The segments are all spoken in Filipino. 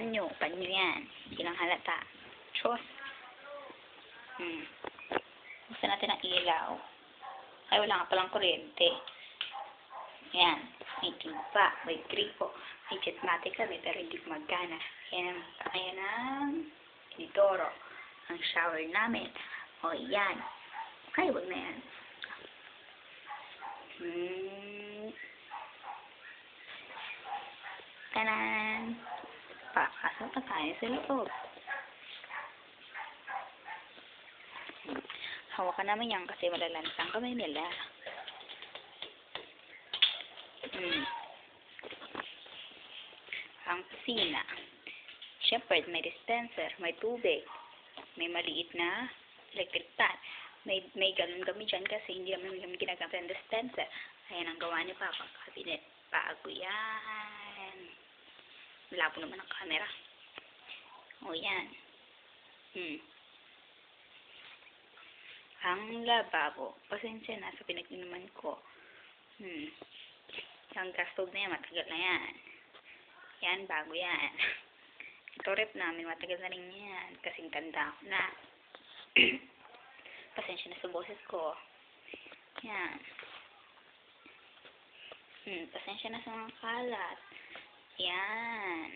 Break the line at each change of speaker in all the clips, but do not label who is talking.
Panyo. Panyo yan. Hindi halata. Chos. Hmm. Gusto natin ang ilaw. Ay, wala nga palang kuryente. Yan. May timpa. May gripo. May jetmatic kami pero hindi magana. Yan ang, ayan ang inidoro. Ang shower namin. O, yan. Ay, wag na yan. Hmm. Tanan! Tayo sa loob. Hawakan namin yan kasi malalansang kamay nila. Hmm. Ang kusina. Siyempre, may dispenser, may tubig, may maliit na electric pan. May, may galon kami dyan kasi hindi naman kami ginagamit ng dispenser. Ayan ang gawa ni Papa, cabinet. Bago yan. Malabo naman ang camera. O yan. Hmm. Ang lababo. Pasensya na sa pinag-inuman ko. Hmm. Yung gas stove na yan, matagal na yan. Yan, bago yan. Ito rep namin, matagal na rin yan. Kasing tanda ko na. Pasensya na sa boses ko. Yan. Hmm, pasensya na sa mga kalat. Yan.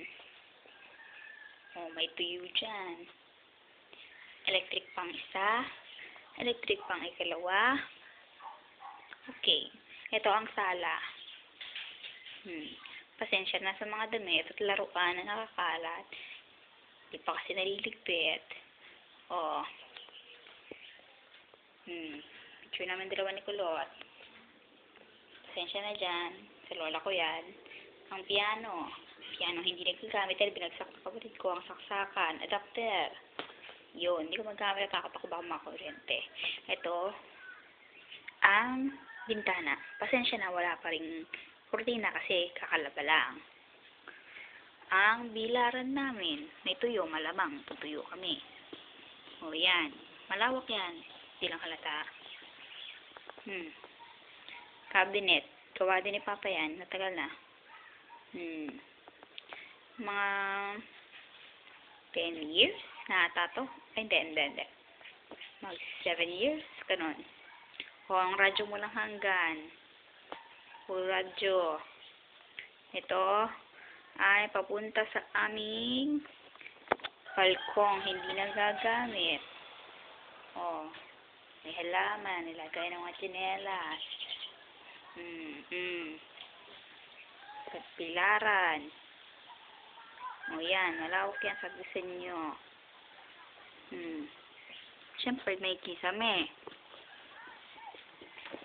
Oh, may tuyo dyan. Electric pang isa. Electric pang ikalawa. Okay. Ito ang sala. Hmm. Pasensya na sa mga damit at laruan na nakakalat. Di pa kasi naliligpit. Oh. Hmm. Picture naman dalawa ni Kulot. Pasensya na dyan. Sa lola ko yan. Ang piano. Piano hindi nagagamit dahil binagsak ng kapatid ko ang saksakan. Adapter. Yun. Hindi ko magamit. Takot ako baka makuryente. Ito. Ang bintana. Pasensya na wala pa rin kurtina kasi kakalaba lang. Ang bilaran namin. May tuyo. Malamang. Tutuyo kami. O yan. Malawak yan. Hindi lang halata. Hmm. Cabinet. Gawa din ni Papa yan. Natagal na. Hmm. Mga 10 years na ata to. Ay, hindi, hindi, hindi. Mag 7 years. Ganon. O, ang radyo mo lang hanggan. O, radyo. Ito ay papunta sa aming balkong. Hindi nagagamit. O, may halaman. Nilagay ng mga tsinelas. Sa pilaran. O yan, malawak yan sa disenyo. Hmm. Siyempre, may kisame.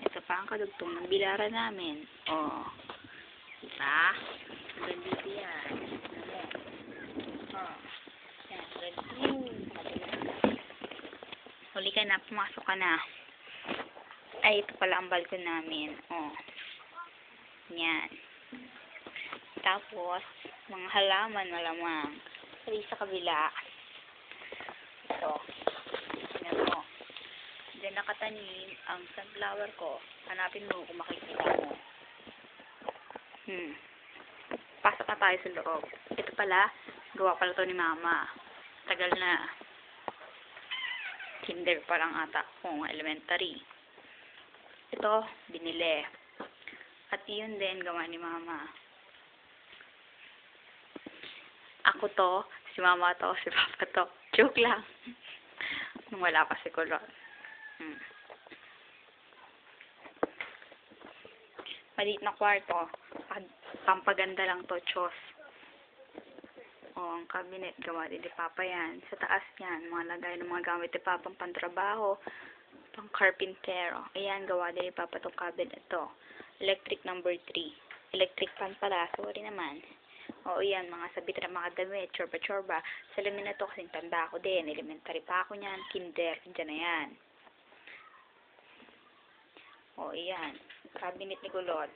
Ito pa ang kadugtong ng bilaran namin. O. Diba? Hanggang dito yan. O. Yan. Huli ka na, pumasok ka na. Ay, ito pala ang balkon namin. O. Yan. Tapos, mga halaman malamang. Sabi sa kabila. Ito. Tingnan mo. Diyan nakatanim ang sunflower ko. Hanapin mo kung makikita mo. Hmm. Pasok na tayo sa loob. Ito pala, gawa pala to ni mama. Tagal na. Kinder pa lang ata kung elementary. Ito, binili. At yun din, gawa ni mama. Ako to, si mama to, si papa to. Joke lang. Nung wala pa si Kulot. Hmm. Maliit na kwarto. Pag- Pampaganda lang to, chos. O, ang cabinet, din ni Papa yan. Sa taas yan, mga lagay ng mga gamit ni Papa pang trabaho, pang carpintero. Ayan, gawa ni Papa tong cabinet to. Electric number 3. Electric pan pala, sorry naman. Oo, yan, mga sabit na mga damit, chorba-chorba. Sa lamin na to, kasing tanda ko din. Elementary pa ako niyan, kinder, dyan na yan. Oo, yan. Cabinet ni Kulot.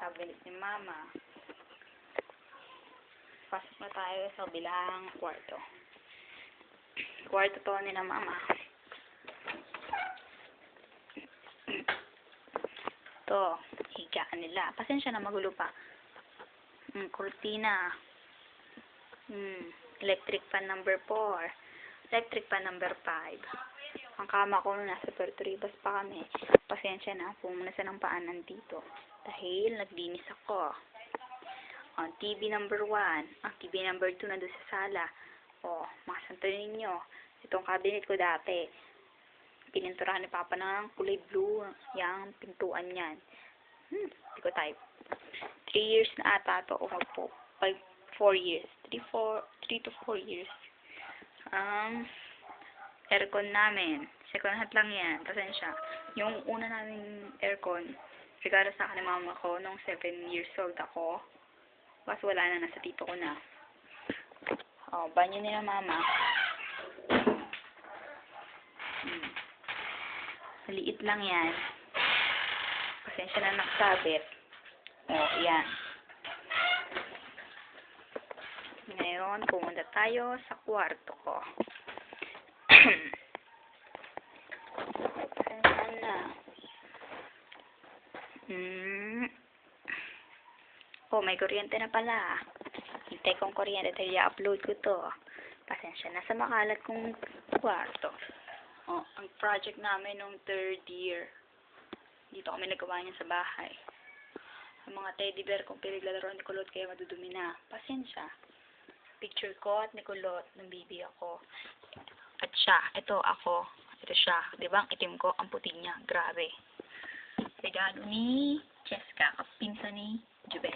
Cabinet ni Mama. Pasok na tayo sa bilang kwarto. Kwarto to ni na Mama. to, higaan nila. Pasensya na magulo pa. Mm, kurtina. Hmm. Electric fan number 4. Electric fan number 5. Ang kama ko nung nasa Puerto Ribas pa kami. Pasensya na, pumunasan ng paanan dito. Dahil naglinis ako. Ang TV number 1. Ang TV number 2 nandun sa sala. O, mga santo ninyo. Itong cabinet ko dati. Pininturahan ni Papa ng kulay blue. Yang pintuan yan. Hmm, ko type. 3 years na ata to. O po. 5, 4 years. 3, 4, 3 to 4 years. Um, aircon namin. Second hand lang yan. Pasensya. Yung una naming aircon, regalo sa akin ng mama ko nung 7 years old ako. Basta wala na, nasa tito ko na. Oh, banyo nila mama. Hmm. Maliit lang yan. Pasensya na nakasabit. Oh, yan. Ngayon, pumunta tayo sa kwarto ko. Pasensya na. Hmm. Oh, may kuryente na pala. Hintay kong kuryente dahil i-upload ko to. Pasensya na sa makalat kong kwarto. Oh, ang project namin nung third year. Dito kami nagawa niya sa bahay. Ang mga teddy bear kong pinaglalaro ni Kulot kaya madudumi na. Pasensya. Picture ko at ni Kulot nung baby ako. At siya, ito ako. Ito siya. Di ba ang itim ko, ang puti niya. Grabe. Regalo ni Cheska, kapinsa ni Jubel.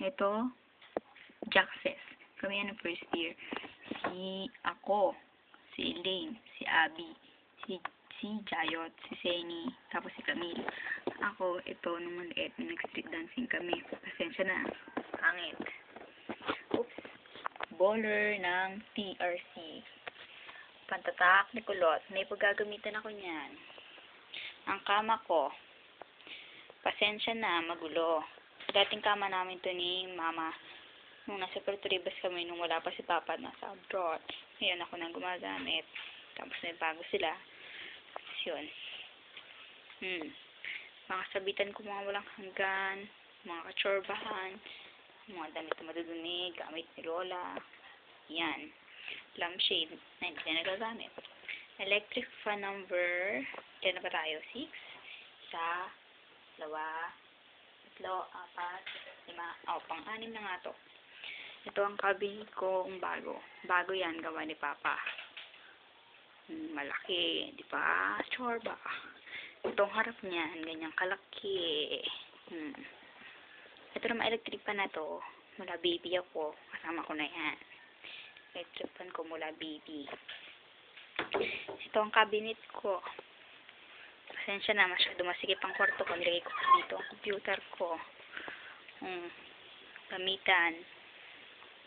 Ito, Jaxes. Kami yan ng first year. Si ako, si Elaine, si Abby, si si Jayot, si Seni, tapos si Camille. Ako, ito, nung maliit, nag-street dancing kami. Pasensya na. Pangit. Oops. Bowler ng TRC. Pantatak ni Kulot. May paggagamitan ako niyan. Ang kama ko, pasensya na, magulo. Dating kama namin to ni Mama. Nung nasa Puerto Ribas kami, nung wala pa si Papa at nasa abroad. Ngayon ako nang gumagamit. Tapos may bago sila. Tapos yun. Hmm. Mga sabitan ko mga walang hanggan, mga kachorbahan, mga damit na madudumi, gamit ni Lola. Yan. Lampshade na hindi na nagagamit. Electric fan number, yan na ba tayo? 6? Isa, dalawa, tatlo, apat, lima, oh, pang-anim na nga to. Ito ang cabinet ko kung bago. Bago yan, gawa ni Papa. Hmm, malaki, di ba? Chorba. Itong harap niyan, ganyang kalaki. Hmm. Ito naman electric pan na to. Mula baby ako. Kasama ko na yan. Electric pan ko mula baby. Ito ang cabinet ko. Pasensya na, masyado masikip ang kwarto ko. Nilagay ko dito ang computer ko. Hmm. Damitan.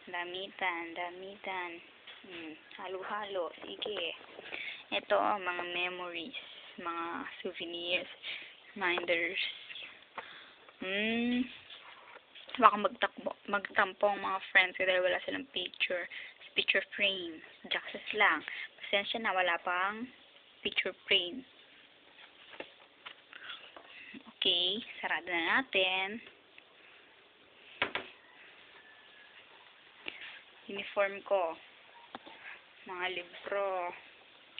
Damitan, damitan. Hmm. Halo-halo. Sige. Ito, mga memories. Mga souvenirs. Reminders. Hmm. Baka magtakbo, magtampo ang mga friends ko dahil wala silang picture. Picture frame. Jaxes lang. Pasensya na, wala pang picture frame. Okay, sarado na natin. Uniform ko. Mga libro.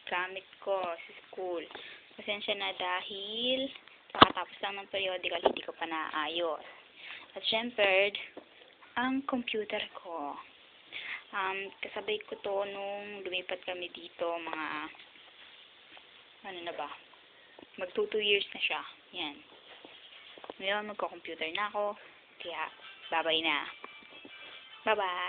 Gamit ko sa school. Pasensya na dahil kakatapos lang ng periodical, hindi ko pa naayos. At syempre, ang computer ko. Um, kasabay ko to nung lumipat kami dito, mga, ano na ba, mag 2 years na siya. Yan. Ngayon, magko-computer na ako. Kaya, babay na. Bye-bye.